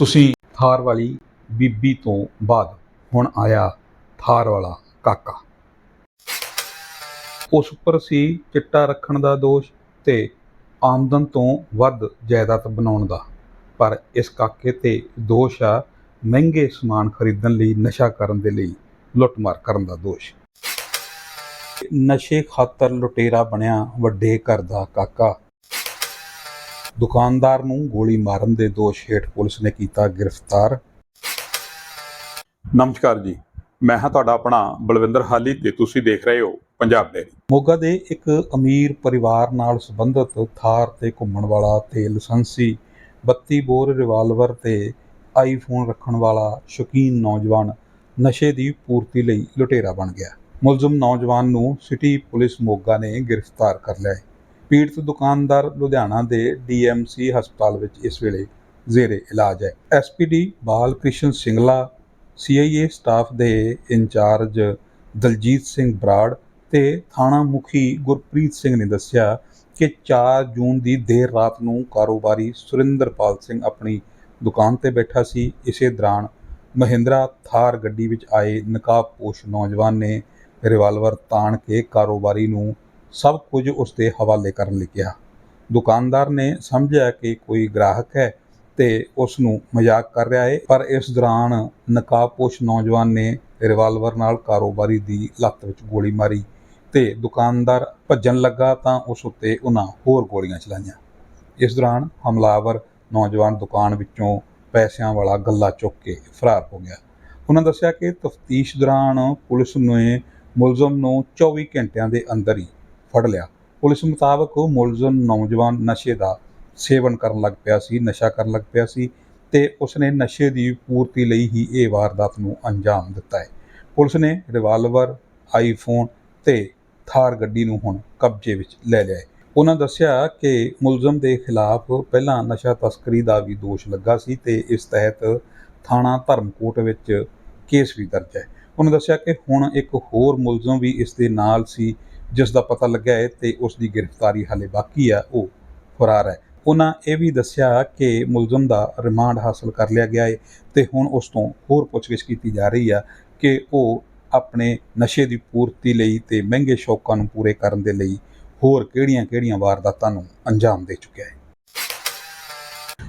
ਤੁਸੀਂ ਥਾਰ ਵਾਲੀ ਬੀਬੀ ਤੋਂ ਬਾਅਦ ਹੁਣ ਆਇਆ ਥਾਰ ਵਾਲਾ ਕਾਕਾ। ਉਸ ਉੱਪਰ ਸੀ ਚਿੱਟਾ ਰੱਖਣ ਦਾ ਦੋਸ਼ ਤੇ ਆਮਦਨ ਤੋਂ ਵੱਧ ਜਾਇਦਾਦ ਬਣਾਉਣ ਦਾ। ਪਰ ਇਸ ਕਾਕੇ ਤੇ ਦੋਸ਼ ਆ ਮਹਿੰਗੇ ਸਮਾਨ ਖਰੀਦਣ ਲਈ, ਨਸ਼ਾ ਕਰਨ ਦੇ ਲਈ, ਲੁੱਟਮਾਰ ਕਰਨ ਦਾ ਦੋਸ਼। ਨਸ਼ੇ ਖਾਤਰ ਲੁਟੇਰਾ ਬਣਿਆ ਵੱਡੇ ਘਰ ਦਾ ਕਾਕਾ। ਦੁਕਾਨਦਾਰ ਨੂੰ ਗੋਲੀ ਮਾਰਨ ਦੇ ਦੋਸ਼ ਹੇਠ ਪੁਲਿਸ ਨੇ ਕੀਤਾ ਗ੍ਰਿਫਤਾਰ। ਨਮਸਕਾਰ ਜੀ ਮੈਂ ਹਾਂ ਤੁਹਾਡਾ ਆਪਣਾ ਬਲਵਿੰਦਰ ਹਾਲੀ ਤੇ ਤੁਸੀਂ ਦੇਖ ਰਹੇ ਹੋ ਪੰਜਾਬ ਡੇਰੀ ਮੋਗਾ ਦੇ ਇੱਕ ਅਮੀਰ ਪਰਿਵਾਰ ਨਾਲ ਸੰਬੰਧਿਤ ਥਾਰ ਤੇ ਘੁੰਮਣ ਵਾਲਾ ਤੇ ਲਾਇਸੈਂਸੀ 32 ਬੋਰ ਰਿਵਾਲਵਰ ਤੇ ਆਈਫੋਨ ਰੱਖਣ ਵਾਲਾ ਸ਼ੌਕੀਨ ਨੌਜਵਾਨ ਨਸ਼ੇ ਦੀ ਪੂਰਤੀ ਲਈ ਲੁਟੇਰਾ ਬਣ ਗਿਆ। ਮੁਲਜ਼ਮ ਨੌਜਵਾਨ ਨੂੰ ਸਿਟੀ ਪੁਲਿਸ ਮੋਗਾ ਨੇ ਗ੍ਰਿਫਤਾਰ ਕਰ ਲਿਆ ਹੈ। ਪੀੜਤ ਦੁਕਾਨਦਾਰ ਲੁਧਿਆਣਾ ਦੇ ਡੀਐਮਸੀ ਹਸਪਤਾਲ ਵਿੱਚ ਇਸ ਵੇਲੇ ਜ਼ੇਰੇ ਇਲਾਜ ਹੈ। SPD Bal Krishan Singla, CIA staff ਦੇ ਇੰਚਾਰਜ ਦਲਜੀਤ ਸਿੰਘ ਬਰਾੜ ਤੇ ਥਾਣਾ ਮੁਖੀ ਗੁਰਪ੍ਰੀਤ ਸਿੰਘ ਨੇ ਦੱਸਿਆ ਕਿ 4 ਜੂਨ ਦੀ ਦੇਰ ਰਾਤ ਨੂੰ ਕਾਰੋਬਾਰੀ ਸੁਰਿੰਦਰਪਾਲ ਸਿੰਘ ਆਪਣੀ ਦੁਕਾਨ ਤੇ ਬੈਠਾ ਸੀ। ਇਸੇ ਦੌਰਾਨ ਮਹਿੰਦਰਾ ਥਾਰ ਗੱਡੀ ਵਿੱਚ ਆਏ ਨਕਾਬਪੋਸ਼ ਨੌਜਵਾਨ ਨੇ ਰਿਵਾਲਵਰ ਤਾਣ ਕੇ ਕਾਰੋਬਾਰੀ ਨੂੰ ਸਭ ਕੁਝ ਉਸ ਦੇ ਹਵਾਲੇ ਕਰਨ ਲਈ ਕਿਹਾ। ਦੁਕਾਨਦਾਰ ਨੇ ਸਮਝਿਆ ਕਿ ਕੋਈ ਗ੍ਰਾਹਕ ਹੈ ਤੇ ਉਸ ਨੂੰ ਮਜ਼ਾਕ ਕਰ ਰਿਹਾ ਹੈ ਪਰ ਇਸ ਦੌਰਾਨ ਨਕਾਬਪੋਸ਼ ਨੌਜਵਾਨ ਨੇ ਰਿਵਾਲਵਰ ਨਾਲ ਕਾਰੋਬਾਰੀ ਦੀ ਲੱਤ ਵਿੱਚ ਗੋਲੀ ਮਾਰੀ ਤੇ ਦੁਕਾਨਦਾਰ ਭੱਜਣ ਲੱਗਾ ਤਾਂ ਉਸ ਉੱਤੇ ਉਹਨਾਂ ਹੋਰ ਗੋਲੀਆਂ ਚਲਾਈਆਂ। ਇਸ ਦੌਰਾਨ ਹਮਲਾਵਰ ਨੌਜਵਾਨ ਦੁਕਾਨ ਵਿੱਚੋਂ ਪੈਸਿਆਂ ਵਾਲਾ ਗੱਲਾ ਚੁੱਕ ਕੇ ਫਰਾਰ ਹੋ ਗਿਆ। ਉਹਨਾਂ ਦੱਸਿਆ ਕਿ ਤਫਤੀਸ਼ ਦੌਰਾਨ ਪੁਲਿਸ ਨੇ ਮੁਲਜ਼ਮ ਨੂੰ 24 ਘੰਟਿਆਂ ਦੇ ਅੰਦਰ ਹੀ ਫੜ ਲਿਆ। ਪੁਲਿਸ ਮੁਤਾਬਕ ਮੁਲਜ਼ਮ ਨੌਜਵਾਨ ਨਸ਼ੇ ਦਾ ਸੇਵਨ ਕਰਨ ਲੱਗ ਪਿਆ ਸੀ, ਨਸ਼ਾ ਕਰਨ ਲੱਗ ਪਿਆ ਸੀ ਤੇ ਉਸਨੇ ਨਸ਼ੇ ਦੀ ਪੂਰਤੀ ਲਈ ਹੀ ਇਹ ਵਾਰਦਾਤ ਨੂੰ ਅੰਜਾਮ ਦਿੱਤਾ ਹੈ। ਪੁਲਿਸ ਨੇ ਰਿਵਾਲਵਰ ਆਈਫੋਨ ਤੇ ਥਾਰ ਗੱਡੀ ਨੂੰ ਹੁਣ ਕਬਜ਼ੇ ਵਿੱਚ ਲੈ ਲਿਆ ਹੈ। ਉਹਨਾਂ ਦੱਸਿਆ ਕਿ ਮੁਲਜ਼ਮ ਦੇ ਖਿਲਾਫ ਪਹਿਲਾਂ ਨਸ਼ਾ ਤਸਕਰੀ ਦਾ ਵੀ ਦੋਸ਼ ਲੱਗਾ ਸੀ ਤੇ ਇਸ ਤਹਿਤ ਥਾਣਾ ਧਰਮਕੋਟ ਵਿੱਚ ਕੇਸ ਵੀ ਦਰਜ ਹੈ। ਉਹਨਾਂ ਦੱਸਿਆ ਕਿ ਹੁਣ ਇੱਕ ਹੋਰ ਮੁਲਜ਼ਮ ਵੀ ਇਸ ਦੇ ਨਾਲ ਸੀ ਜਿਸ ਦਾ ਪਤਾ ਲੱਗਿਆ ਹੈ ਤੇ ਉਸ ਦੀ ਗ੍ਰਿਫਤਾਰੀ ਹਾਲੇ ਬਾਕੀ ਆ, ਉਹ ਫਰਾਰ ਹੈ। ਉਹਨਾਂ ਇਹ ਵੀ ਦੱਸਿਆ ਕਿ ਮੁਲਜ਼ਮ ਦਾ ਰਿਮਾਂਡ ਹਾਸਲ ਕਰ ਲਿਆ ਗਿਆ ਹੈ ਤੇ ਹੁਣ ਉਸ ਤੋਂ ਹੋਰ ਪੁੱਛਗਿੱਛ ਕੀਤੀ ਜਾ ਰਹੀ ਆ ਕਿ ਉਹ ਆਪਣੇ ਨਸ਼ੇ ਦੀ ਪੂਰਤੀ ਲਈ ਤੇ ਮਹਿੰਗੇ ਸ਼ੌਕਾਂ ਨੂੰ ਪੂਰੇ ਕਰਨ ਦੇ ਲਈ ਹੋਰ ਕਿਹੜੀਆਂ-ਕਿਹੜੀਆਂ ਵਾਰਦਾਤਾਂ ਨੂੰ ਅੰਜਾਮ ਦੇ ਚੁੱਕਿਆ ਹੈ।